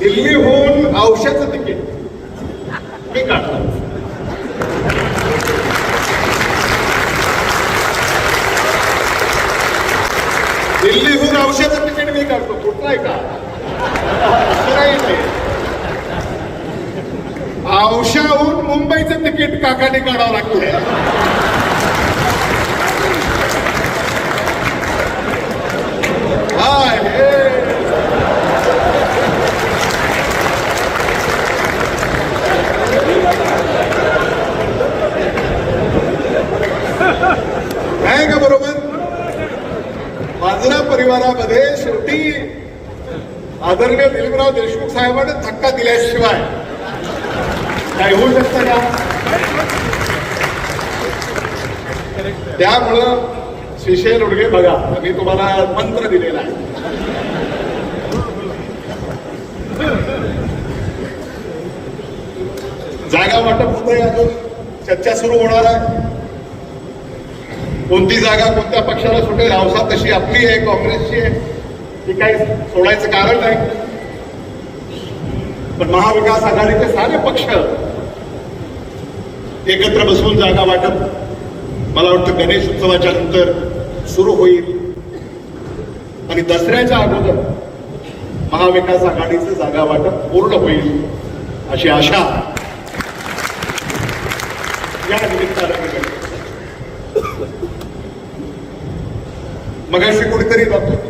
दिल्लीहून औषधाचं तिकीट. मी काढलं दिल्लीहून औषधाचं तिकीट मी काढतो. कुठलं आहे का? दुसरंही औषधाहून मुंबईचं तिकीट काकाने काढावं लागतंय. आहे का बरोबर? मांजरा परिवारामध्ये शेवटी आदरणीय दिलीपराव देशमुख साहेबांना धक्का दिल्याशिवाय काय होऊ शकतं का? त्यामुळं शिशे उडगे बघा मी तुम्हाला मंत्र दिलेला आहे. जागा वाटप होत आहे अजून. चर्चा सुरू होणार आहे. कोणती जागा कोणत्या पक्षाला सुटेल हौसा तशी आपली आहे काँग्रेसची आहे. ती काही सोडायचं कारण नाही. पण महाविकास आघाडीचे सारे पक्ष एकत्र बसून जागा वाटप मला वाटतं गणेश उत्सवाच्या नंतर सुरू होईल. आणि दसऱ्याच्या अगोदर महाविकास आघाडीचं जागा वाटप पूर्ण होईल अशी आशा या निमित्तानं मग मगाशी कुठेतरी डॉक्टर